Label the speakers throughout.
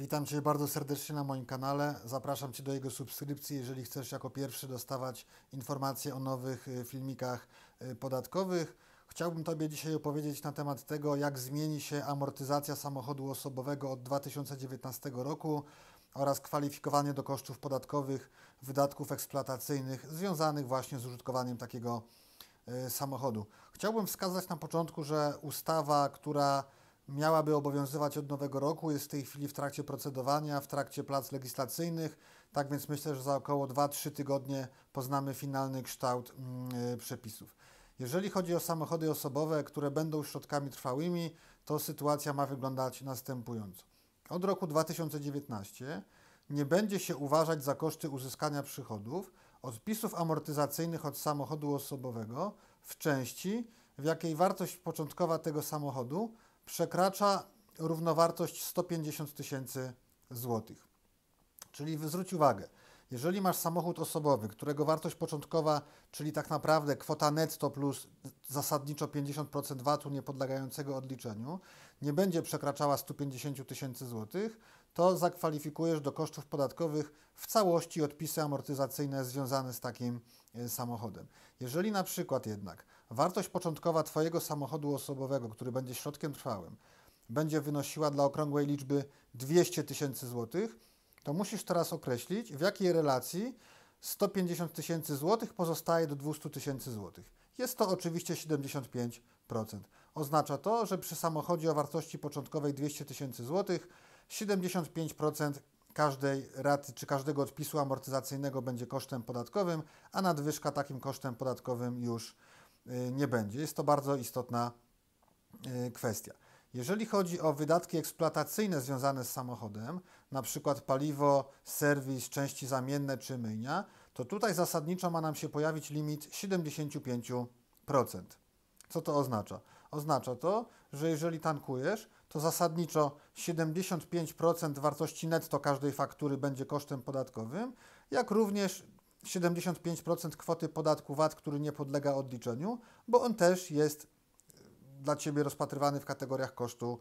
Speaker 1: Witam Cię bardzo serdecznie na moim kanale. Zapraszam Cię do jego subskrypcji, jeżeli chcesz jako pierwszy dostawać informacje o nowych y, filmikach y, podatkowych. Chciałbym Tobie dzisiaj opowiedzieć na temat tego, jak zmieni się amortyzacja samochodu osobowego od 2019 roku oraz kwalifikowanie do kosztów podatkowych wydatków eksploatacyjnych związanych właśnie z użytkowaniem takiego y, samochodu. Chciałbym wskazać na początku, że ustawa, która miałaby obowiązywać od nowego roku, jest w tej chwili w trakcie procedowania, w trakcie prac legislacyjnych, tak więc myślę, że za około 2-3 tygodnie poznamy finalny kształt yy, przepisów. Jeżeli chodzi o samochody osobowe, które będą środkami trwałymi, to sytuacja ma wyglądać następująco. Od roku 2019 nie będzie się uważać za koszty uzyskania przychodów odpisów amortyzacyjnych od samochodu osobowego w części, w jakiej wartość początkowa tego samochodu przekracza równowartość 150 tysięcy złotych. Czyli zwróć uwagę, jeżeli masz samochód osobowy, którego wartość początkowa, czyli tak naprawdę kwota netto plus zasadniczo 50% VAT-u niepodlegającego odliczeniu, nie będzie przekraczała 150 tysięcy złotych, to zakwalifikujesz do kosztów podatkowych w całości odpisy amortyzacyjne związane z takim e, samochodem. Jeżeli na przykład jednak wartość początkowa Twojego samochodu osobowego, który będzie środkiem trwałym, będzie wynosiła dla okrągłej liczby 200 tysięcy złotych, to musisz teraz określić, w jakiej relacji 150 tysięcy złotych pozostaje do 200 tysięcy złotych. Jest to oczywiście 75%. Oznacza to, że przy samochodzie o wartości początkowej 200 tysięcy złotych 75% każdej raty czy każdego odpisu amortyzacyjnego będzie kosztem podatkowym, a nadwyżka takim kosztem podatkowym już y, nie będzie. Jest to bardzo istotna y, kwestia. Jeżeli chodzi o wydatki eksploatacyjne związane z samochodem, na przykład paliwo, serwis, części zamienne czy myjnia, to tutaj zasadniczo ma nam się pojawić limit 75%. Co to oznacza? Oznacza to, że jeżeli tankujesz, to zasadniczo 75% wartości netto każdej faktury będzie kosztem podatkowym, jak również 75% kwoty podatku VAT, który nie podlega odliczeniu, bo on też jest dla Ciebie rozpatrywany w kategoriach kosztu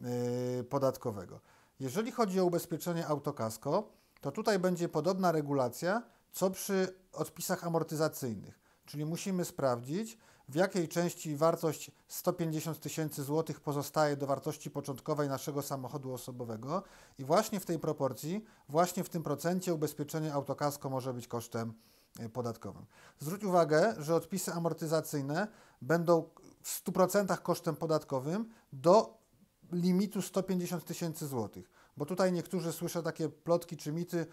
Speaker 1: yy, podatkowego. Jeżeli chodzi o ubezpieczenie autokasko, to tutaj będzie podobna regulacja, co przy odpisach amortyzacyjnych. Czyli musimy sprawdzić, w jakiej części wartość 150 tysięcy złotych pozostaje do wartości początkowej naszego samochodu osobowego i właśnie w tej proporcji, właśnie w tym procencie ubezpieczenie autokasko może być kosztem e, podatkowym. Zwróć uwagę, że odpisy amortyzacyjne będą w 100% kosztem podatkowym do limitu 150 tysięcy złotych. Bo tutaj niektórzy słyszę takie plotki czy mity,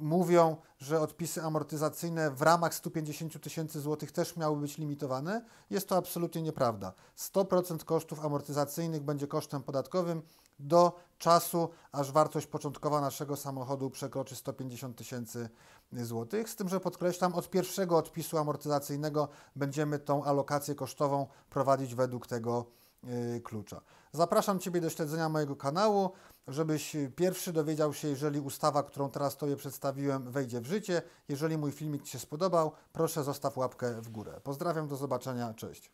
Speaker 1: mówią, że odpisy amortyzacyjne w ramach 150 tysięcy złotych też miały być limitowane. Jest to absolutnie nieprawda. 100% kosztów amortyzacyjnych będzie kosztem podatkowym do czasu, aż wartość początkowa naszego samochodu przekroczy 150 tysięcy złotych. Z tym, że podkreślam, od pierwszego odpisu amortyzacyjnego będziemy tą alokację kosztową prowadzić według tego klucza. Zapraszam Ciebie do śledzenia mojego kanału, żebyś pierwszy dowiedział się, jeżeli ustawa, którą teraz Tobie przedstawiłem, wejdzie w życie. Jeżeli mój filmik Ci się spodobał, proszę zostaw łapkę w górę. Pozdrawiam, do zobaczenia, cześć.